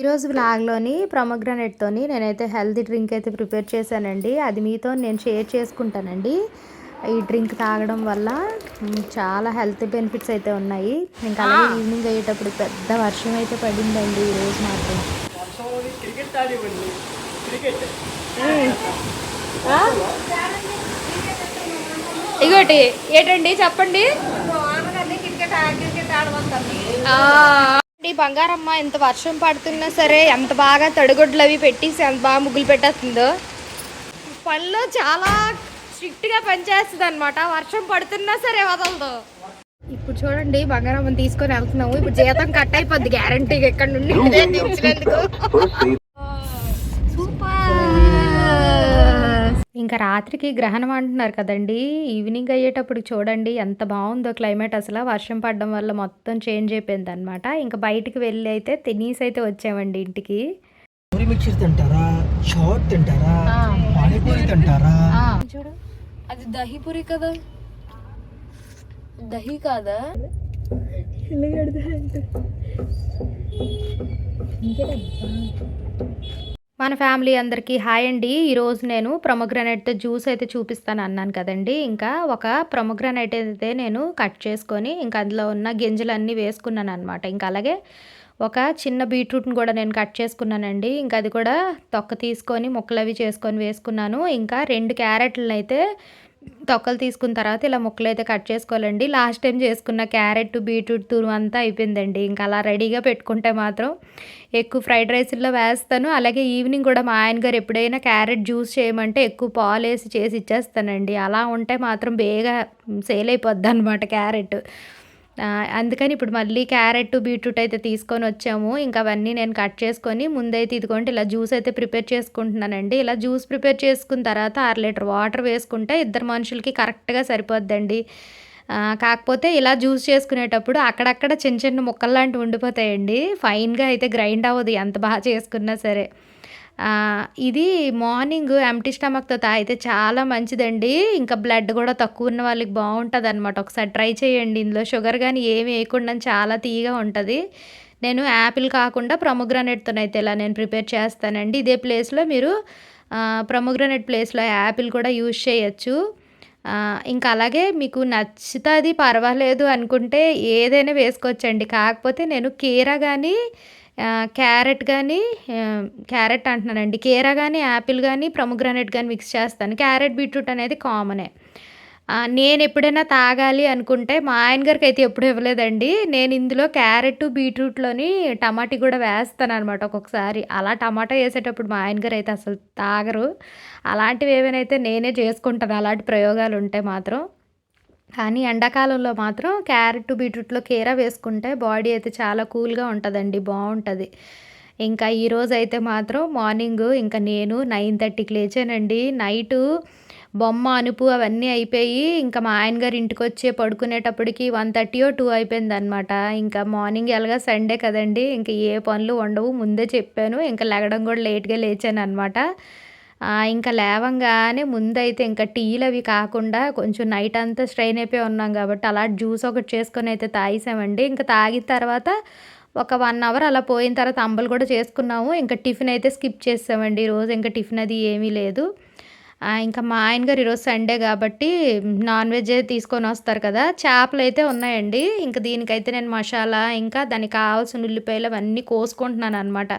ఈరోజు వ్లాగ్లోని ప్రొమగ్రనేట్తోని నేనైతే healthy drink అయితే ప్రిపేర్ చేశానండి. అది మీతో నేను షేర్ చేసుకుంటానండి. ఈ డ్రింక్ తాగడం వల్ల చాలా హెల్త్ బెనిఫిట్స్ అయితే ఉన్నాయి. ఇంకా అలాగే ఈవినింగ్ అయ్యేటప్పుడు పెద్ద వర్షం అయితే పడిందండి ఈరోజు మాత్రం. క్రికెట్ ఇగోటి ఏంటండి చెప్పండి? ఈ బంగారమ్మ ఎంత వర్షం పడుతున్నా సరే ఎంత బాగా తడిగొడ్లు అవి పెట్టేసి ఎంత బాగా ముగ్గులు పెట్టేస్తుందో. పనిలో చాలా స్ట్రిక్ట్గా పనిచేస్తుంది అనమాట వర్షం పడుతున్నా సరే వదలదు. ఇప్పుడు చూడండి బంగారమ్మని తీసుకొని వెళ్తున్నాము. ఇప్పుడు జీతం కట్ అయిపోద్ది గ్యారంటీగా ఎక్కడ నుండి ఇదే దించినందుకు ఇంకా రాత్రికి గ్రహణం అంటున్నారు కదండి. ఈవినింగ్ అయ్యేటప్పుడు చూడండి ఎంత బాగుందో క్లైమేట్ అసలు. వర్షం పడడం వల్ల మొత్తం చేంజ్ అయిపోయింది అనమాట ఇంకా బయటికి వెళ్ళి అయితే తినేసి అయితే వచ్చామండి ఇంటికి. పూరి మిక్చర్ తింటారా? చాట్ తింటారా? పానీపూరి తింటారా? చూడు అది దహీపూరి కదా. దహీ కాదా? మన ఫ్యామిలీ అందరికీ హాయ్ అండి. ఈరోజు నేను ప్రొమగ్రనైట్తో జ్యూస్ అయితే చూపిస్తాను అన్నాను కదండి. ఇంకా ఒక ప్రొమగ్రనైట్ అయితే నేను కట్ చేసుకొని ఇంకా అందులో ఉన్న గింజలన్నీ వేసుకున్నాను అనమాట ఇంకా అలాగే ఒక చిన్న బీట్రూట్ని కూడా నేను కట్ చేసుకున్నానండి. ఇంకా అది కూడా తొక్క తీసుకొని ముక్కలు అవి చేసుకొని వేసుకున్నాను. ఇంకా రెండు క్యారెట్లను అయితే తొక్కలు తీసుకున్న తర్వాత ఇలా ముక్కలు అయితే కట్ చేసుకోవాలండి. లాస్ట్ టైం చేసుకున్న క్యారెట్ బీట్రూట్ తురుము అంతా అయిపోయిందండి. ఇంకా అలా రెడీగా పెట్టుకుంటే మాత్రం ఎక్కువ ఫ్రైడ్ రైస్లో వేస్తాను. అలాగే ఈవినింగ్ కూడా మా ఆయన గారు ఎప్పుడైనా క్యారెట్ జ్యూస్ చేయమంటే ఎక్కువ పాలు వేసి చేసి ఇచ్చేస్తానండి. అలా ఉంటే మాత్రం బేగా సేల్ అయిపోద్ది అనమాట క్యారెట్. అందుకని ఇప్పుడు మళ్ళీ క్యారెట్ బీట్రూట్ అయితే తీసుకొని వచ్చాము. ఇంకా అవన్నీ నేను కట్ చేసుకొని ముందైతే ఇదిగోండి ఇలా జ్యూస్ అయితే ప్రిపేర్ చేసుకుంటున్నానండి. ఇలా జ్యూస్ ప్రిపేర్ చేసుకున్న తర్వాత అర లీటర్ వాటర్ వేసుకుంటే ఇద్దరు మనుషులకి కరెక్ట్గా సరిపోద్దండి. కాకపోతే ఇలా జ్యూస్ చేసుకునేటప్పుడు అక్కడక్కడ చిన్న చిన్న ముక్కలు లాంటివి ఉండిపోతాయండి. ఫైన్గా అయితే గ్రైండ్ అవ్వదు ఎంత బాగా చేసుకున్నా సరే. ఇది మార్నింగ్ ఎంటీ స్టమక్తో తాగితే చాలా మంచిదండి. ఇంకా బ్లడ్ కూడా తక్కువ ఉన్న వాళ్ళకి బాగుంటుంది అనమాట ఒకసారి ట్రై చేయండి. ఇందులో షుగర్ కానీ ఏమి వేయకుండా చాలా తీయగా ఉంటుంది. నేను యాపిల్ కాకుండా ప్రొమోగ్రానైట్తోనైతే ఇలా నేను ప్రిపేర్ చేస్తానండి. ఇదే ప్లేస్లో మీరు ప్రొమోగ్రానైట్ ప్లేస్లో యాపిల్ కూడా యూజ్ చేయొచ్చు. ఇంకా అలాగే మీకు నచ్చుతుంది పర్వాలేదు అనుకుంటే ఏదైనా వేసుకోవచ్చండి. కాకపోతే నేను కీరా కానీ క్యారెట్ కానీ క్యారెట్ అంటున్నానండి. కీరా కానీ యాపిల్ కానీ ప్రొమోగ్రానైట్ కానీ మిక్స్ చేస్తాను. క్యారెట్ బీట్రూట్ అనేది కామనే. నేను ఎప్పుడైనా తాగాలి అనుకుంటే మా ఆయన గారికి అయితే ఎప్పుడు ఇవ్వలేదండి. నేను ఇందులో క్యారెట్ బీట్రూట్లోని టమాటీ కూడా వేస్తాను అనమాట ఒక్కొక్కసారి. అలా టమాటా వేసేటప్పుడు మా ఆయన గారు అయితే అసలు తాగరు. అలాంటివి ఏమైనా అయితే నేనే చేసుకుంటాను. అలాంటి ప్రయోగాలు ఉంటే మాత్రం. కానీ ఎండాకాలంలో మాత్రం క్యారెట్ బీట్రూట్లో కీర వేసుకుంటే బాడీ అయితే చాలా కూల్గా ఉంటుందండి బాగుంటుంది. ఇంకా ఈరోజు అయితే మాత్రం మార్నింగ్ ఇంకా నేను నైన్ థర్టీకి లేచానండి. నైటు బొమ్మ అనుపు అవన్నీ అయిపోయి ఇంకా మా ఆయన గారు ఇంటికి వచ్చి పడుకునేటప్పటికి వన్ థర్టీయో టూ అయిపోయింది అనమాట ఇంకా మార్నింగ్ ఎలాగా సండే కదండి ఇంకా ఏ పనులు ఉండవు ముందే చెప్పాను. ఇంకా లెగడం కూడా లేట్గా లేచాను అనమాట ఇంకా లేవంగానే ముందైతే ఇంకా టీలు అవి కాకుండా కొంచెం నైట్ అంతా స్ట్రెయిన్ అయిపోయి ఉన్నాం కాబట్టి అలా జ్యూస్ ఒకటి చేసుకొని అయితే తాగేసామండి. ఇంకా తాగిన తర్వాత ఒక వన్ అవర్ అలా పోయిన తర్వాత అంబలు కూడా చేసుకున్నాము. ఇంకా టిఫిన్ అయితే స్కిప్ చేసామండి ఈరోజు ఇంకా టిఫిన్ అది ఏమీ లేదు. ఇంకా మా ఆయన గారు ఈరోజు సండే కాబట్టి నాన్ వెజ్ తీసుకొని వస్తారు కదా. చేపలు అయితే ఉన్నాయండి. ఇంకా దీనికైతే నేను మసాలా ఇంకా దానికి కావాల్సిన ఉల్లిపాయలు అవన్నీ కోసుకుంటున్నాను అనమాట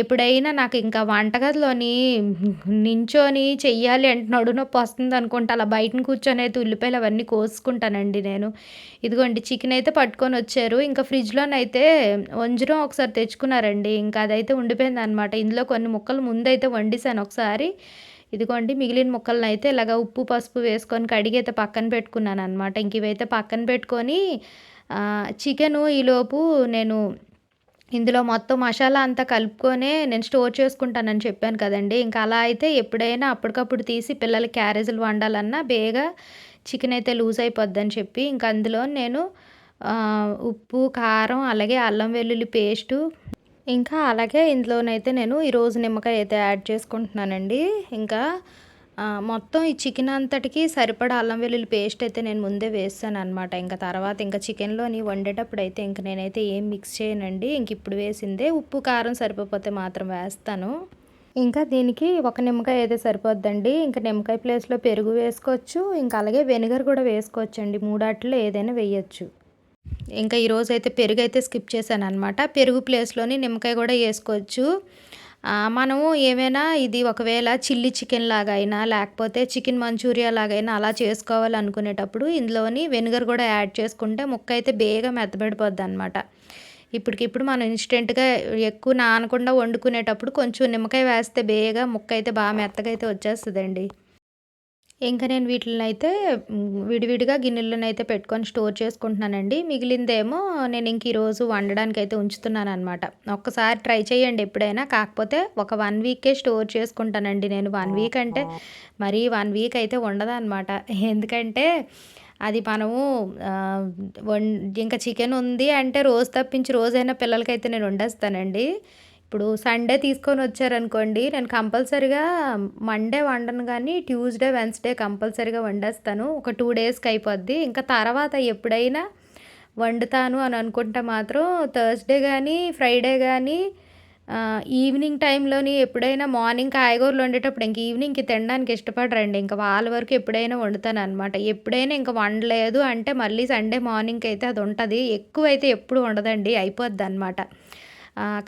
ఎప్పుడైనా నాకు ఇంకా వంటగదిలోని నించొని చెయ్యాలి అంటే నడునొప్పి వస్తుంది అనుకుంటా. అలా బయటని కూర్చొని అయితే ఉల్లిపాయలు అవన్నీ కోసుకుంటానండి నేను. ఇదిగోండి చికెన్ అయితే పట్టుకొని వచ్చారు. ఇంకా ఫ్రిడ్జ్లోనైతే వంజరం ఒకసారి తెచ్చుకున్నారండి. ఇంకా అదైతే ఉండిపోయింది అనమాట ఇందులో కొన్ని ముక్కలు ముందైతే వండిసాను ఒకసారి. ఇదిగోండి మిగిలిన ముక్కలను అయితే ఇలాగ ఉప్పు పసుపు వేసుకొని కడిగి అయితే పక్కన పెట్టుకున్నాను అనమాట ఇంక ఇవైతే పక్కన పెట్టుకొని చికెను ఈలోపు నేను ఇందులో మొత్తం మసాలా అంతా కలుపుకొనే నేను స్టోర్ చేసుకుంటానని చెప్పాను కదండి. ఇంకా అలా అయితే ఎప్పుడైనా అప్పటికప్పుడు తీసి పిల్లల క్యారేజీలు వండాలన్నా బేగా చికెన్ అయితే లూజ్ అయిపోద్దని చెప్పి ఇంకా అందులో నేను ఉప్పు కారం అలాగే అల్లం వెల్లుల్లి పేస్టు ఇంకా అలాగే ఇందులోనైతే నేను ఈరోజు నిమ్మకాయ అయితే యాడ్ చేసుకుంటున్నానండి. ఇంకా మొత్తం ఈ చికెన్ అంతటికి సరిపడా అల్లం వెల్లుల్లి పేస్ట్ అయితే నేను ముందే వేస్తాను అనమాట ఇంకా తర్వాత ఇంకా చికెన్లోని వండేటప్పుడు అయితే ఇంక నేనైతే ఏం మిక్స్ చేయనండి. ఇంక ఇప్పుడు వేసిందే ఉప్పు కారం సరిపోతే మాత్రం వేస్తాను. ఇంకా దీనికి ఒక నిమ్మకాయ అయితే సరిపోద్దండి. ఇంకా నిమ్మకాయ ప్లేస్లో పెరుగు వేసుకోవచ్చు. ఇంకా అలాగే వెనిగర్ కూడా వేసుకోవచ్చు అండి మూడాట్లో ఏదైనా వేయచ్చు. ఇంకా ఈరోజు అయితే పెరుగు అయితే స్కిప్ చేశాను అనమాట పెరుగు ప్లేస్లోని నిమ్మకాయ కూడా వేసుకోవచ్చు. మనము ఏమైనా ఇది ఒకవేళ చిల్లీ చికెన్ లాగా అయినా లేకపోతే చికెన్ మంచూరియా లాగైనా అలా చేసుకోవాలనుకునేటప్పుడు ఇందులోని వెనిగర్ కూడా యాడ్ చేసుకుంటే ముక్క అయితే బేగా మెత్తబడిపోద్ది అనమాట ఇప్పటికిప్పుడు మనం ఇన్స్టెంట్గా ఎక్కువ నానకుండా వండుకునేటప్పుడు కొంచెం నిమ్మకాయ వేస్తే బేగా ముక్క అయితే బాగా మెత్తగా అయితే వచ్చేస్తుందండి. ఇంకా నేను వీటిని అయితే విడివిడిగా గిన్నెలను అయితే పెట్టుకొని స్టోర్ చేసుకుంటున్నానండి. మిగిలిందేమో నేను ఇంక ఈరోజు వండడానికి అయితే ఉంచుతున్నాను అనమాట ఒక్కసారి ట్రై చేయండి ఎప్పుడైనా. కాకపోతే ఒక వన్ వీకే స్టోర్ చేసుకుంటానండి నేను. వన్ వీక్ అంటే మరీ వన్ వీక్ అయితే ఉండదు అనమాట ఎందుకంటే అది మనము ఇంకా చికెన్ ఉంది అంటే రోజు తప్పించి రోజైనా పిల్లలకైతే నేను వండేస్తానండి. ఇప్పుడు సండే తీసుకొని వచ్చారనుకోండి నేను కంపల్సరిగా మండే వండను కానీ ట్యూస్డే వెన్స్డే కంపల్సరిగా వండేస్తాను. ఒక టూ డేస్కి అయిపోద్ది. ఇంకా తర్వాత ఎప్పుడైనా వండుతాను అని అనుకుంటే మాత్రం థర్స్డే కానీ ఫ్రైడే కానీ ఈవినింగ్ టైంలోని ఎప్పుడైనా మార్నింగ్ కాయగూరలు వండేటప్పుడు ఇంక ఈవినింగ్కి తినడానికి ఇష్టపడరండి. ఇంకా వాళ్ళ వరకు ఎప్పుడైనా వండుతాను అనమాట ఎప్పుడైనా ఇంకా వండలేదు అంటే మళ్ళీ సండే మార్నింగ్కి అయితే అది ఉంటుంది. ఎక్కువ అయితే ఎప్పుడు వండదండి. అయిపోద్ది అనమాట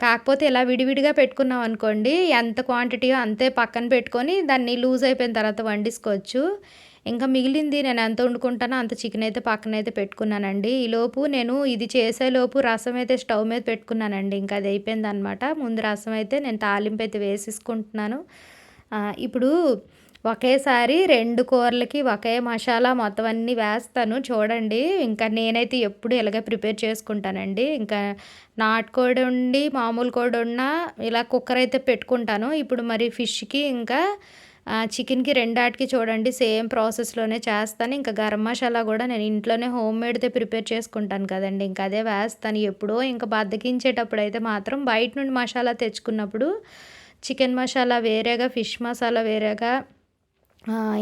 కాకపోతే ఇలా విడివిడిగా పెట్టుకున్నాం అనుకోండి ఎంత క్వాంటిటీయో అంతే పక్కన పెట్టుకొని దాన్ని లూజ్ అయిపోయిన తర్వాత వండించుకోవచ్చు ఇంకా మిగిలింది నేను ఎంత వండుకుంటానో అంత చికెన్ అయితే పక్కన అయితే పెట్టుకున్నానండి. ఈలోపు నేను ఇది చేసేలోపు రసం అయితే స్టవ్ మీద పెట్టుకున్నానండి. ఇంకా అది అయిపోయింది అనమాట ముందు రసం అయితే నేను తాలింపు అయితే వేసేసుకుంటున్నాను. ఇప్పుడు ఒకేసారి రెండు కూరలకి ఒకే మసాలా మొత్తం అన్నీ వేస్తాను. చూడండి ఇంకా నేనైతే ఎప్పుడు ఇలాగే ప్రిపేర్ చేసుకుంటానండి. ఇంకా నాటుకోడి ఉండి మామూలు కోడి ఉన్నా ఇలా కుక్కర్ అయితే పెట్టుకుంటాను. ఇప్పుడు మరి ఫిష్కి ఇంకా చికెన్కి రెండాటికి చూడండి సేమ్ ప్రాసెస్లోనే చేస్తాను. ఇంకా గరం మసాలా కూడా నేను ఇంట్లోనే హోమ్ మేడ్తే ప్రిపేర్ చేసుకుంటాను కదండి. ఇంకా అదే వేస్తాను ఎప్పుడో. ఇంకా బద్దకించేటప్పుడు అయితే మాత్రం బయట నుండి మసాలా తెచ్చుకున్నప్పుడు చికెన్ మసాలా వేరేగా ఫిష్ మసాలా వేరేగా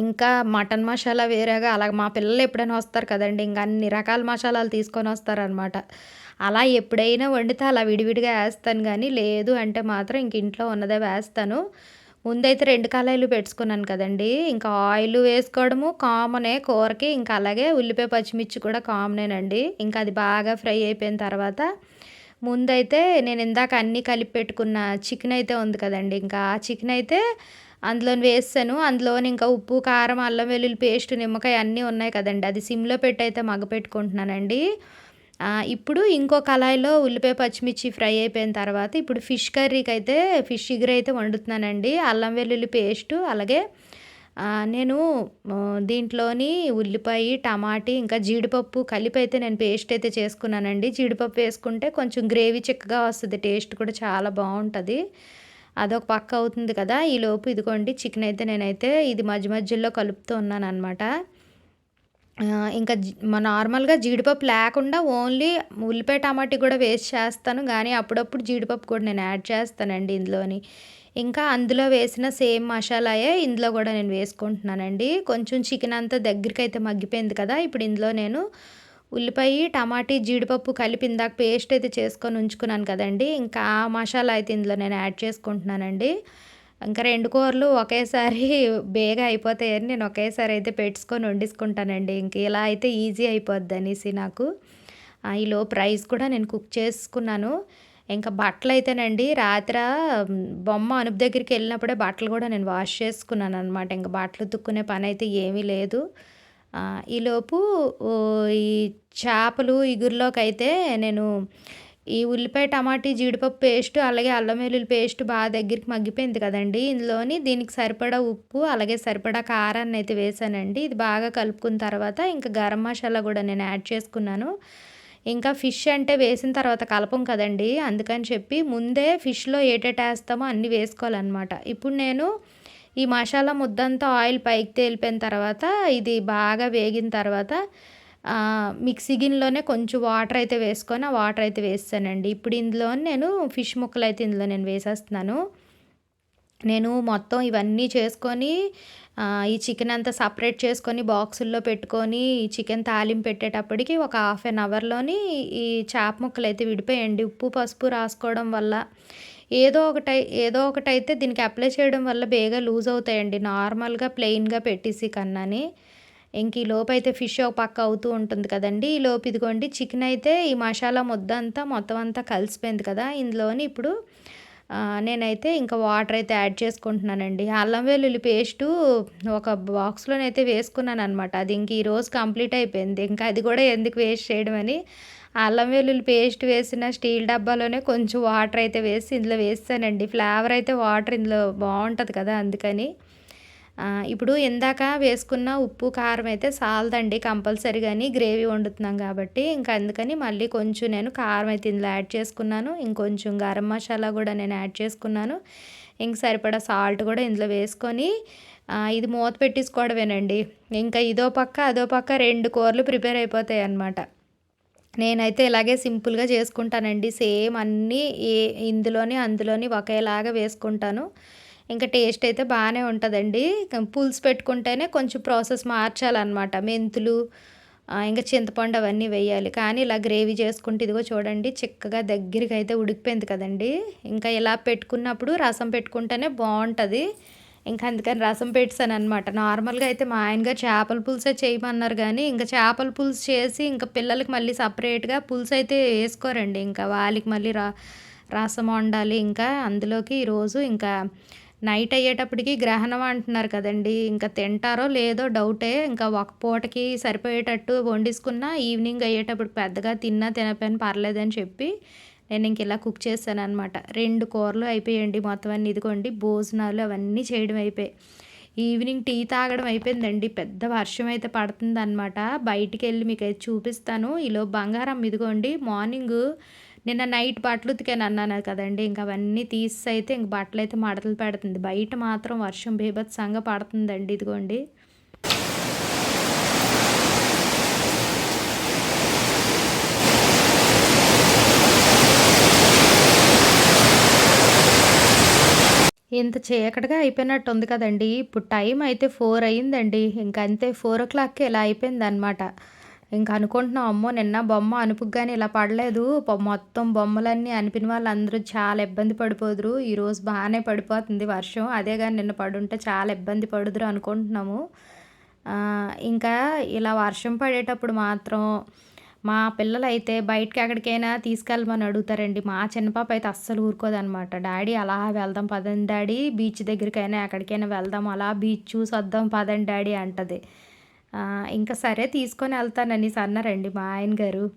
ఇంకా మటన్ మసాలా వేరేగా అలాగ మా పిల్లలు ఎప్పుడైనా వస్తారు కదండి ఇంకా అన్ని రకాల మసాలాలు తీసుకొని వస్తారనమాట అలా ఎప్పుడైనా వండితే అలా విడివిడిగా వేస్తాను కానీ లేదు అంటే మాత్రం ఇంక ఇంట్లో ఉన్నదే వేస్తాను. ముందైతే రెండు కళాయిలు పెట్టుకున్నాను కదండి ఇంకా ఆయిల్ వేసుకోవడము కామనే కూరకి ఇంకా అలాగే ఉల్లిపాయ పచ్చిమిర్చి కూడా కామనేనండి. ఇంకా అది బాగా ఫ్రై అయిపోయిన తర్వాత ముందైతే నేను ఇందాక అన్నీ కలిపి పెట్టుకున్న చికెన్ అయితే ఉంది కదండి ఇంకా ఆ చికెన్ అయితే అందులో వేసాను అందులోని ఇంకా ఉప్పు కారం అల్లం వెల్లుల్లి పేస్ట్ నిమ్మకాయ అన్నీ ఉన్నాయి కదండి. అది సిమ్లో పెట్టి అయితే మగ పెట్టుకుంటున్నానండి. ఇప్పుడు ఇంకో కళాయిలో ఉల్లిపాయ పచ్చిమిర్చి ఫ్రై అయిపోయిన తర్వాత ఇప్పుడు ఫిష్ కర్రీకి అయితే ఫిష్ ఇగురు అయితే వండుతున్నానండి. అల్లం వెల్లుల్లి పేస్ట్ అలాగే నేను దీంట్లోని ఉల్లిపాయ టమాటీ ఇంకా జీడిపప్పు కలిపి అయితే నేను పేస్ట్ అయితే చేసుకున్నానండి. జీడిపప్పు వేసుకుంటే కొంచెం గ్రేవీ చిక్కగా వస్తుంది. టేస్ట్ కూడా చాలా బాగుంటుంది. అదొక పక్క అవుతుంది కదా ఈలోపు ఇదిగోండి చికెన్ అయితే నేనైతే ఇది మధ్య మధ్యలో కలుపుతూ ఉన్నాను అనమాట ఇంకా మా నార్మల్గా జీడిపప్పు లేకుండా ఓన్లీ ఉల్లిపాయ టమాటీ కూడా వేస్ట్ చేస్తాను. కానీ అప్పుడప్పుడు జీడిపప్పు కూడా నేను యాడ్ చేస్తానండి ఇందులోని. ఇంకా అందులో వేసిన సేమ్ మసాలాయే ఇందులో కూడా నేను వేసుకుంటున్నానండి. కొంచెం చికెన్ అంతా దగ్గరికి అయితే మగ్గిపోయింది కదా ఇప్పుడు ఇందులో నేను ఉల్లిపాయ టమాటీ జీడిపప్పు కలిపి ఇందాక పేస్ట్ అయితే చేసుకొని ఉంచుకున్నాను కదండి. ఇంకా ఆ మసాలా అయితే ఇందులో నేను యాడ్ చేసుకుంటున్నానండి. ఇంకా రెండు కూరలు ఒకేసారి బేగా అయిపోతాయని నేను ఒకేసారి అయితే పెట్టుకొని వండేసుకుంటానండి. ఇంక ఇలా అయితే ఈజీ అయిపోద్ది అనేసి నాకు. ఆ, ఈలోపు కూడా నేను కుక్ చేసుకున్నాను. ఇంకా బట్టలు అయితేనండి రాత్రి బొమ్మ అనుపు దగ్గరికి వెళ్ళినప్పుడే బట్టలు కూడా నేను వాష్ చేసుకున్నాను అనమాట ఇంకా బట్టలు తుక్కునే పని అయితే ఏమీ లేదు. ఈలోపు ఈ చేపలు ఇగుర్లోకి అయితే నేను ఈ ఉల్లిపాయ టమాటీ జీడిపప్పు పేస్ట్ అలాగే అల్లం వెల్లుల్లి పేస్ట్ బాగా దగ్గరికి మగ్గిపోయింది కదండి. ఇందులోని దీనికి సరిపడా ఉప్పు అలాగే సరిపడా కారాన్ని అయితే వేసానండి. ఇది బాగా కలుపుకున్న తర్వాత ఇంకా గరం మసాలా కూడా నేను యాడ్ చేసుకున్నాను. ఇంకా ఫిష్ అంటే వేసిన తర్వాత కలపం కదండి. అందుకని చెప్పి ముందే ఫిష్లో ఏటేటి వేస్తామో అన్నీ వేసుకోవాలన్నమాట. ఇప్పుడు నేను ఈ మసాలా ముద్దంతా ఆయిల్ పైకి తేలిపోయిన తర్వాత ఇది బాగా వేగిన తర్వాత మిక్సీ గిన్నెలోనే కొంచెం వాటర్ అయితే వేసుకొని ఆ వాటర్ అయితే వేస్తానండి. ఇప్పుడు ఇందులో నేను ఫిష్ ముక్కలు అయితే ఇందులో నేను వేసేస్తున్నాను. నేను మొత్తం ఇవన్నీ చేసుకొని ఈ చికెన్ అంతా సపరేట్ చేసుకొని బాక్సుల్లో పెట్టుకొని ఈ చికెన్ తాలింపు పెట్టేటప్పటికి ఒక హాఫ్ అన్ అవర్లోని ఈ చేప ముక్కలు అయితే విడిపోయండి. ఉప్పు పసుపు రాసుకోవడం వల్ల ఏదో ఒకటై ఏదో ఒకటి అయితే దీనికి అప్లై చేయడం వల్ల బేగా లూజ్ అవుతాయండి. నార్మల్గా ప్లెయిన్గా పెట్టేసి కన్నాని. ఇంక ఈ లోపు అయితే ఫిష్ ఒక పక్క అవుతూ ఉంటుంది కదండి. ఈ లోపు ఇదిగోండి చికెన్ అయితే ఈ మసాలా ముద్ద అంతా మొత్తం అంతా కలిసిపోయింది కదా. ఇందులోని ఇప్పుడు నేనైతే ఇంకా వాటర్ అయితే యాడ్ చేసుకుంటున్నానండి. అల్లం వెల్లుల్లి పేస్టు ఒక బాక్స్లోనైతే వేసుకున్నాను అనమాట అది ఇంక ఈరోజు కంప్లీట్ అయిపోయింది. ఇంకా అది కూడా ఎందుకు వేస్ట్ చేయడం అని అల్లం వెల్లుల్లి పేస్ట్ వేసిన స్టీల్ డబ్బాలోనే కొంచెం వాటర్ అయితే వేసి ఇందులో వేస్తానండి. ఫ్లేవర్ అయితే వాటర్ ఇందులో బాగుంటుంది కదా అందుకని. ఇప్పుడు ఇందాక వేసుకున్న ఉప్పు కారం అయితే సాలదండి కంపల్సరీగాని గ్రేవీ వండుతున్నాం కాబట్టి ఇంకా అందుకని మళ్ళీ కొంచెం నేను కారం అయితే ఇందులో యాడ్ చేసుకున్నాను. ఇంకొంచెం గరం మసాలా కూడా నేను యాడ్ చేసుకున్నాను. ఇంక సరిపడా సాల్ట్ కూడా ఇందులో వేసుకొని ఇది మూత పెట్టేసుకోవడమేనండి. ఇంకా ఇదో పక్క అదో పక్క రెండు కూరలు ప్రిపేర్ అయిపోతాయి అన్నమాట. నేనైతే ఇలాగే సింపుల్గా చేసుకుంటానండి. సేమ్ అన్నీ ఏ ఇందులోని అందులోని ఒకేలాగా వేసుకుంటాను. ఇంకా టేస్ట్ అయితే బాగానే ఉంటుందండి. పులుసు పెట్టుకుంటేనే కొంచెం ప్రాసెస్ మార్చాలన్నమాట. మెంతులు ఇంకా చింతపండు అవన్నీ వేయాలి. కానీ ఇలా గ్రేవీ చేసుకుంటే ఇదిగో చూడండి చిక్కగా దగ్గరికి అయితే ఉడికిపోయింది కదండి. ఇంకా ఇలా పెట్టుకున్నప్పుడు రసం పెట్టుకుంటేనే బాగుంటుంది. ఇంకా అందుకని రసం పెట్టాను అనమాట నార్మల్గా అయితే మా ఆయనగా చేపల పులుసే చేయమన్నారు కానీ ఇంకా చేపల పులుసు చేసి ఇంకా పిల్లలకి మళ్ళీ సపరేట్గా పులుసు అయితే వేసుకోరండి. ఇంకా వాళ్ళకి మళ్ళీ రా రసం వండాలి. ఇంకా అందులోకి ఈరోజు ఇంకా నైట్ అయ్యేటప్పటికి గ్రహణం అంటున్నారు కదండి. ఇంకా తింటారో లేదో డౌటే. ఇంకా ఒక పూటకి సరిపోయేటట్టు వండేసుకున్నా ఈవినింగ్ అయ్యేటప్పుడు పెద్దగా తిన్నా తినపోయిన పర్లేదని చెప్పి నేను ఇంక ఇలా కుక్ చేశాను అనమాట రెండు కూరలు అయిపోయాయండి మొత్తం అన్ని. ఇదిగోండి భోజనాలు అవన్నీ చేయడం అయిపోయాయి. ఈవినింగ్ టీ తాగడం అయిపోయిందండి. పెద్ద వర్షం అయితే పడుతుంది అనమాట బయటికి వెళ్ళి మీకు అయితే చూపిస్తాను. ఈలో బంగారం ఇదిగోండి. మార్నింగ్ నిన్న నైట్ బట్టలు ఉతికాను అన్నాను కదండి ఇంకా అవన్నీ తీసి అయితే ఇంక బట్టలు అయితే మడతలు పెడుతుంది. బయట మాత్రం వర్షం బీభత్సంగా పడుతుందండి ఇదిగోండి. ఇంత చీకటిగా అయిపోయినట్టు ఉంది కదండి. ఇప్పుడు టైం అయితే ఫోర్ అయిందండి. ఇంక అంతే ఫోర్ ఓ క్లాక్కి ఇలా అయిపోయింది అనమాట ఇంకా అనుకుంటున్నాం అమ్మో నిన్న బొమ్మ అనుపుకు ఇలా పడలేదు. మొత్తం బొమ్మలన్నీ అనిపిన వాళ్ళందరూ చాలా ఇబ్బంది పడిపోదురు. ఈరోజు బాగానే పడిపోతుంది వర్షం. అదే కానీ నిన్న పడుంటే చాలా ఇబ్బంది పడుదురు అనుకుంటున్నాము. ఇంకా ఇలా వర్షం పడేటప్పుడు మాత్రం మా పిల్లలు అయితే బయటకి ఎక్కడికైనా తీసుకెళ్ళమని అడుగుతారండి. మా చిన్న పాప అయితే అస్సలు ఊరుకోదనమాట. డాడీ అలా వెళ్దాం పదండి డాడీ. బీచ్ దగ్గరికైనా ఎక్కడికైనా వెళ్దాం. అలా బీచ్ చూసి వద్దాం పదండి డాడీ అంటది. ఇంకా సరే తీసుకొని వెళ్తానని అన్నారండి మా ఆయన గారు.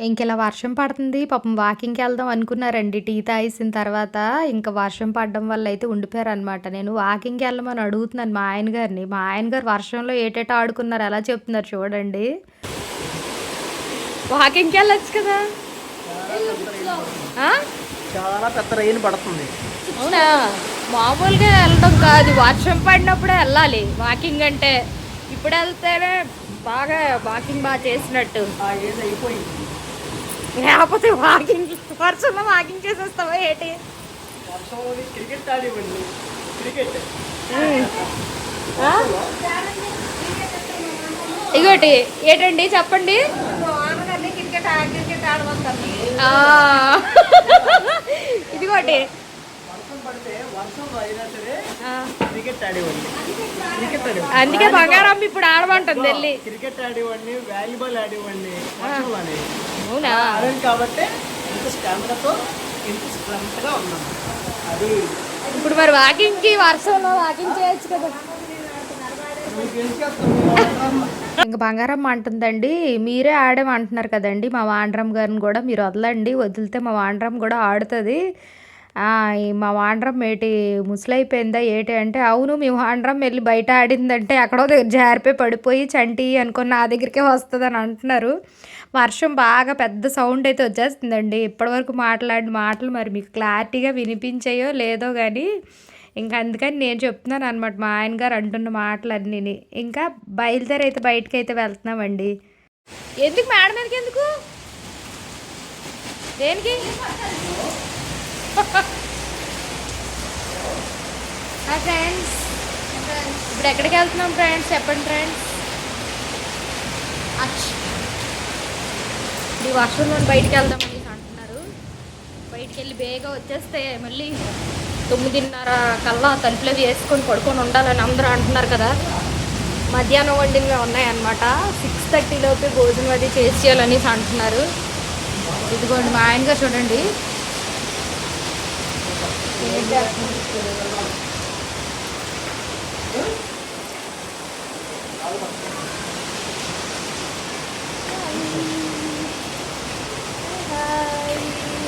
ఇంక ఇలా వర్షం పడుతుంది? పాపం వాకింగ్కి వెళ్దాం అనుకున్నారండి. టీ తాగేసిన తర్వాత ఇంకా వర్షం పడడం వల్ల అయితే ఉండిపోయారు అనమాట నేను వాకింగ్కి వెళ్ళమని అడుగుతున్నాను మా ఆయన గారిని. మా ఆయన గారు వర్షంలో ఏటేటో ఆడుకున్నారు. ఎలా చెప్తున్నారు చూడండి. వాకింగ్కి వెళ్ళొచ్చు కదా? చాలా పెద్ద పడుతుంది. అవునా? మామూలుగా వెళ్ళడం కాదు. వర్షం పడినప్పుడే వెళ్ళాలి. వాకింగ్ అంటే ఇప్పుడు వెళ్తేనే బాగా వాకింగ్ బాగా చేసినట్టు. లేకపోతే వాకింగ్ వర్షంలో వాకింగ్ చేసేస్తావా ఏంటి? క్రికెట్ క్రికెట్ ఇగోటి ఏంటండి చెప్పండి. ఇదిగోటి అందుకే బంగారం ఇప్పుడు ఆడమంటుంది వెళ్ళి. క్రికెట్ ఆడివ్వండి వాలీబాల్ ఆడివ్వండి అవునా? కాబట్టి ఇంత స్టామినాతో ఇంత స్ట్రెంత్గా ఉన్నాను అది ఇప్పుడు మరి వాకింగ్కి వర్షంలో వాకింగ్ చేయొచ్చు కదా. ఇంక బంగారం అంటుందండి మీరే ఆడేమంటున్నారు కదండి మా వాండ్రం గారిని కూడా మీరు వదలండి వదిలితే మా వాండ్రం కూడా ఆడుతుంది. మా వాండ్రం ఏటి ముసలైపోయిందా ఏటి అంటే అవును మీ వాండ్రం వెళ్ళి బయట ఆడిందంటే ఎక్కడో దగ్గర జారిపోయి పడిపోయి చంటి అనుకుని నా దగ్గరికే వస్తుంది అని అంటున్నారు. వర్షం బాగా పెద్ద సౌండ్ అయితే వచ్చేస్తుందండి. ఇప్పటివరకు మాట్లాడిన మాటలు మరి మీకు క్లారిటీగా వినిపించాయో లేదో కానీ ఇంకా అందుకని నేను చెప్తున్నాను అనమాట మా ఆయన గారు అంటున్న మాటలన్నీ. ఇంకా బయలుదేరి అయితే బయటకు అయితే వెళ్తున్నామండి. ఎందుకు మేడం ఎందుకు? దేనికి? ఫ్రెండ్స్ ఇప్పుడు ఎక్కడికి వెళ్తున్నాం ఫ్రెండ్స్ చెప్పండి ఫ్రెండ్స్ అచ్. ఈ వర్షంలో బయటికి వెళ్దాం అంటున్నారు. బయటికి వెళ్ళి బేగా వచ్చేస్తే మళ్ళీ తొమ్మిదిన్నర కల్లా తలుపులు వేసుకొని పడుకొని ఉండాలని అందరూ అంటున్నారు కదా. మధ్యాహ్నం వండినవి ఉన్నాయన్నమాట. సిక్స్ థర్టీలోపు భోజనం అది చేసేయాలనేసి అంటున్నారు. ఇదిగోండి మా ఆయనగా చూడండి.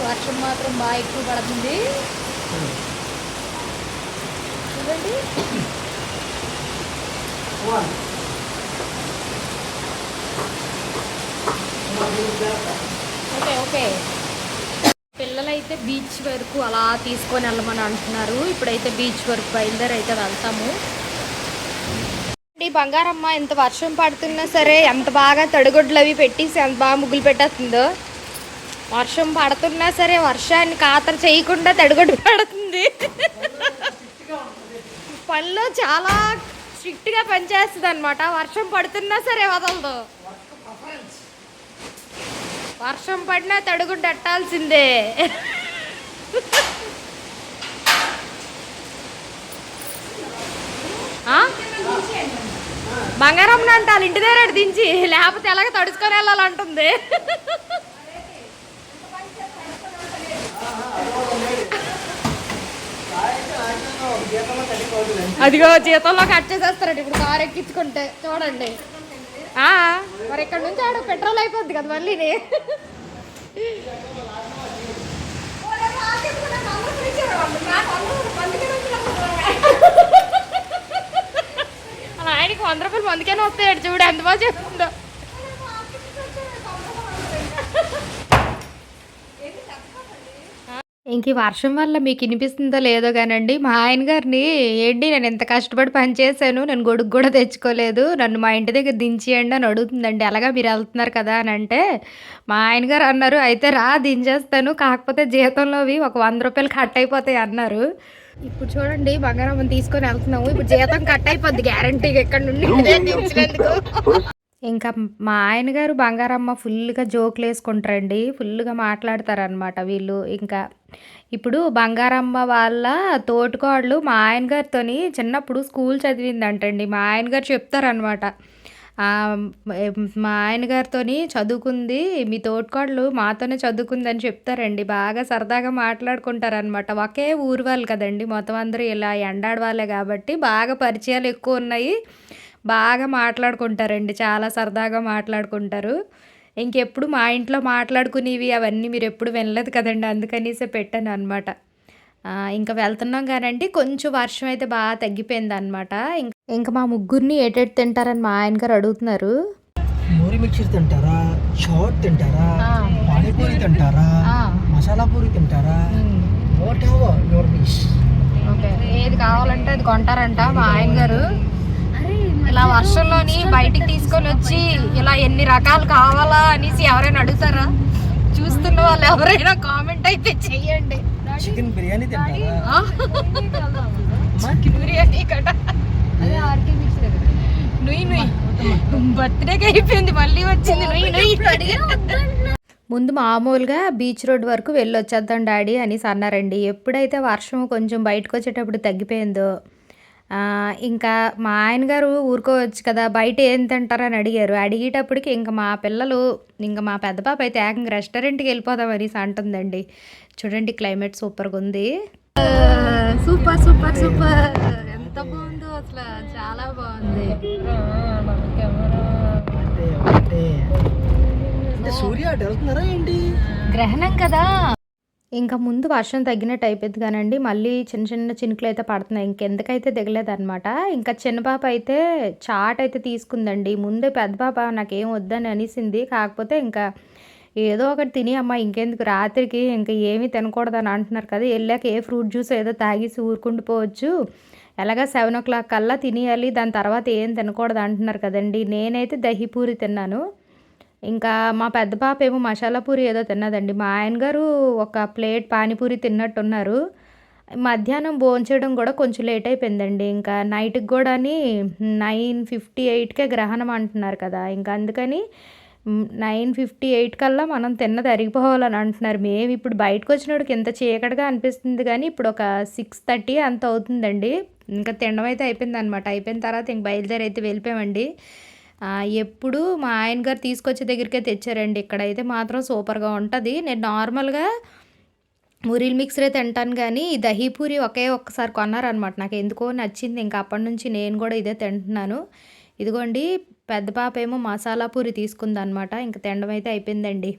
వర్షం మాత్రం బాగా ఎక్కువ పడుతుంది చూడండి ఓకే ఓకే అయితే బీచ్ వరకు అలా తీసుకొని వెళ్ళమని అంటున్నారు. ఇప్పుడైతే బీచ్ వరకు బయలుదేరి అయితే వెళ్తాము. ఈ బంగారమ్మ ఎంత వర్షం పడుతున్నా సరే ఎంత బాగా తడిగొడ్లు అవి పెట్టేసి ఎంత బాగా ముగ్గులు పెట్టేస్తుందో. వర్షం పడుతున్నా సరే వర్షాన్ని ఖాతరు చేయకుండా తడిగొడ్డు పడుతుంది. పనిలో చాలా స్ట్రిక్ట్గా పనిచేస్తుంది అనమాట వర్షం పడుతున్నా సరే వదలదు. వర్షం పడినా తడుగుండట్టాల్సిందే బంగారం అంటారు ఇంటి దగ్గర దించి లేకపోతే ఎలాగ తడుచుకొని వెళ్ళాలంటుంది. అదిగో జీతంలో కట్ చేసేస్తారండి. ఇప్పుడు కారు ఎక్కించుకుంటే చూడండి. ఆ, మరి ఇక్కడ నుంచి ఆడ పెట్రోల్ అయిపోద్ది కదా మళ్ళీ అలా ఆయనకి వంద రూపాయలు మందుకైనా వస్తాడు చూడు ఎంత బాగా చెప్తుందో. ఇంక వర్షం వల్ల మీకు వినిపిస్తుందో లేదో కానండి మా ఆయన గారిని ఏంటి నేను ఎంత కష్టపడి పనిచేశాను నేను గొడుగు కూడా తెచ్చుకోలేదు నన్ను మా ఇంటి దగ్గర దించేయండి అని అడుగుతుందండి. అలాగా మీరు వెళ్తున్నారు కదా అని అంటే మా ఆయన గారు అన్నారు అయితే రా దించేస్తాను కాకపోతే జీతంలోవి ఒక వంద రూపాయలు కట్ అయిపోతాయి అన్నారు. ఇప్పుడు చూడండి బంగారం తీసుకొని వెళ్తున్నాము. ఇప్పుడు జీతం కట్ అయిపోద్ది గ్యారంటీగా ఇక్కడ నుండి. ఇంకా మా ఆయన గారు బంగారమ్మ ఫుల్గా జోకులు వేసుకుంటారండి. ఫుల్గా మాట్లాడతారనమాట వీళ్ళు. ఇంకా ఇప్పుడు బంగారమ్మ వాళ్ళ తోటికోళ్ళు మా ఆయన గారితోని చిన్నప్పుడు స్కూల్ చదివిందంటండి. మా ఆయన గారు చెప్తారనమాట మా ఆయన గారితోని చదువుకుంది మీ తోటికోళ్ళు మాతోనే చదువుకుందని చెప్తారండి. బాగా సరదాగా మాట్లాడుకుంటారనమాట ఒకే ఊరు వాళ్ళు కదండి మొత్తం అందరూ ఇలా ఎండాడవాళ్ళే కాబట్టి బాగా పరిచయాలు ఎక్కువ ఉన్నాయి. బాగా మాట్లాడుకుంటారండి చాలా సరదాగా మాట్లాడుకుంటారు. ఇంకెప్పుడు మా ఇంట్లో మాట్లాడుకునేవి అవన్నీ మీరు ఎప్పుడు వినలేదు కదండి అందుకనేసే పెట్టాను అనమాట ఇంకా వెళ్తున్నాం కానండి కొంచెం వర్షం అయితే బాగా తగ్గిపోయింది అనమాట ఇంకా మా ముగ్గురిని ఏటెట్ తింటారని మా ఆయన గారు అడుగుతున్నారు. మూరి మిక్చర్ తింటారా? చాట్ తింటారా? పానీపూరి తింటారా? మసాలా పూరి తింటారా? Whatever your wish okay ఏది కావాలంటే అది కొంటారంట మా ఆయన గారు. ఇలా వర్షంలోని బయటికి తీసుకొని వచ్చి ఇలా ఎన్ని రకాలు కావాలా అనేసి ఎవరైనా అడుగుతారా? చూస్తున్న వాళ్ళు ఎవరైనా కామెంట్ అయితే చెయ్యండి. చికెన్ బిర్యానీ చికెన్ బిర్యానీ కట నుయ్యి నుయ్యి బర్త్డేకి అయిపోయింది మళ్ళీ వచ్చింది. నుయ్యి నుయ్యి ముందు మామూలుగా బీచ్ రోడ్ వరకు వెళ్ళి వచ్చేద్దాం డాడీ అనేసి అన్నారండి. ఎప్పుడైతే వర్షం కొంచెం బయటకు వచ్చేటప్పుడు తగ్గిపోయిందో? ఇంకా మా ఆయన గారు ఊరుకోవచ్చు కదా బయట ఏం తింటారని అడిగారు. అడిగేటప్పటికి ఇంకా మా పిల్లలు ఇంకా మా పెద్ద పాప అయితే ఏకంగా రెస్టారెంట్కి వెళ్ళిపోదాం అనేసి అంటుందండి. చూడండి క్లైమేట్ సూపర్గా ఉంది. Super super super. ఎంత బాగుందో అసలు. చాలా బాగుంది. సూర్య అటు వెళ్తున్నారా ఏంటి? గ్రహణం కదా. ఇంకా ముందు వర్షం తగ్గినట్టు అయిపోయింది కానండి. మళ్ళీ చిన్న చిన్న చినుకులు అయితే పడుతున్నాయి. ఇంకెందుకైతే దిగలేదనమాట ఇంకా చిన్న పాప అయితే చాట్ అయితే తీసుకుందండి. ముందే పెద్ద పాప నాకేం వద్దని అనేసింది. కాకపోతే ఇంకా ఏదో ఒకటి తిని అమ్మ ఇంకెందుకు? రాత్రికి ఇంకా ఏమీ తినకూడదని అంటున్నారు కదా. వెళ్ళాక ఏ ఫ్రూట్ జ్యూస్ ఏదో తాగేసి ఊరుకుండిపోవచ్చు ఎలాగా సెవెన్ ఓ క్లాక్ కల్లా తినేయాలి. దాని తర్వాత ఏం తినకూడదు అంటున్నారు కదండి. నేనైతే దహిపూరి తిన్నాను. ఇంకా మా పెద్ద పాప ఏమో మసాలా పూరి ఏదో తిన్నదండి. మా ఆయన గారు ఒక ప్లేట్ పానీపూరి తిన్నట్టున్నారు. మధ్యాహ్నం భోంచేయడం కూడా కొంచెం లేట్ అయిపోయిందండి. ఇంకా నైట్కి కూడాని నైన్ ఫిఫ్టీ ఎయిట్కే గ్రహణం అంటున్నారు కదా. ఇంకా అందుకని నైన్ ఫిఫ్టీ ఎయిట్ కల్లా మనం తిన్నది అరిగిపోవాలని అంటున్నారు. మేము ఇప్పుడు బయటకు వచ్చినప్పుడు ఇంత చీకటిగా అనిపిస్తుంది కానీ ఇప్పుడు ఒక సిక్స్ థర్టీ అంత అవుతుందండి. ఇంకా తినడం అయితే అయిపోయింది అనమాట అయిపోయిన తర్వాత ఇంక బయలుదేరి అయితే వెళ్ళిపోయామండి. ఎప్పుడు మా ఆయన గారు తీసుకొచ్చే దగ్గరికే తెచ్చారండి. ఇక్కడైతే మాత్రం సూపర్గా ఉంటుంది. నేను నార్మల్గా మురిల్ మిక్సరే తింటాను కానీ ఈ దహీపూరి ఒకే ఒక్కసారి కొన్నారనమాట నాకు ఎందుకో నచ్చింది. ఇంకా అప్పటి నుంచి నేను కూడా ఇదే తింటున్నాను. ఇదిగోండి పెద్ద పాప ఏమో మసాలా పూరి తీసుకుందనమాట ఇంకా తినడం అయితే అయిపోయిందండి.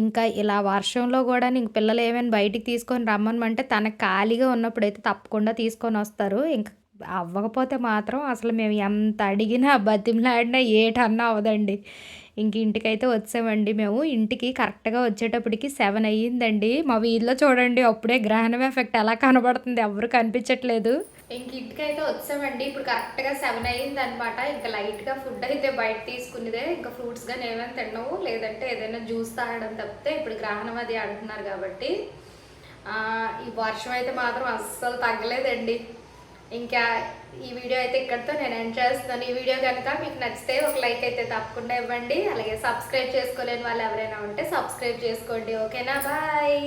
ఇంకా ఇలా వర్షంలో కూడా ఇంక పిల్లలు ఏమైనా బయటికి తీసుకొని రమ్మనమంటే తనకు ఖాళీగా ఉన్నప్పుడు అయితే తప్పకుండా తీసుకొని వస్తారు. ఇంకా అవ్వకపోతే మాత్రం అసలు మేము ఎంత అడిగినా బతిమలాడినా ఏటన్నా అవ్వదండి. ఇంక ఇంటికైతే వచ్చామండి మేము. ఇంటికి కరెక్ట్గా వచ్చేటప్పటికి సెవెన్ అయ్యిందండి. మా వీధిలో చూడండి అప్పుడే గ్రహణం ఎఫెక్ట్ ఎలా కనబడుతుంది ఎవరు కనిపించట్లేదు. ఇంక ఇంటికైతే వచ్చామండి. ఇప్పుడు కరెక్ట్గా సెవెన్ అయ్యింది అనమాట ఇంకా లైట్గా ఫుడ్ అయితే బయట తీసుకునేదే. ఇంకా ఫ్రూట్స్ కానీ ఏమైనా తిన్నాము. లేదంటే ఏదైనా జ్యూస్ తాగడం తప్పితే ఇప్పుడు గ్రహణం అది అంటున్నారు కాబట్టి ఈ వర్షం అయితే మాత్రం అస్సలు తగ్గలేదండి. ఇంకా ఈ వీడియో అయితే ఇక్కడితో నేను ఎండ్ చేస్తున్నాను. ఈ వీడియో కనుక మీకు నచ్చితే ఒక లైక్ అయితే తప్పకుండా ఇవ్వండి. అలాగే సబ్స్క్రైబ్ చేసుకోలేని వాళ్ళు ఎవరైనా ఉంటే సబ్స్క్రైబ్ చేసుకోండి. ఓకేనా బాయ్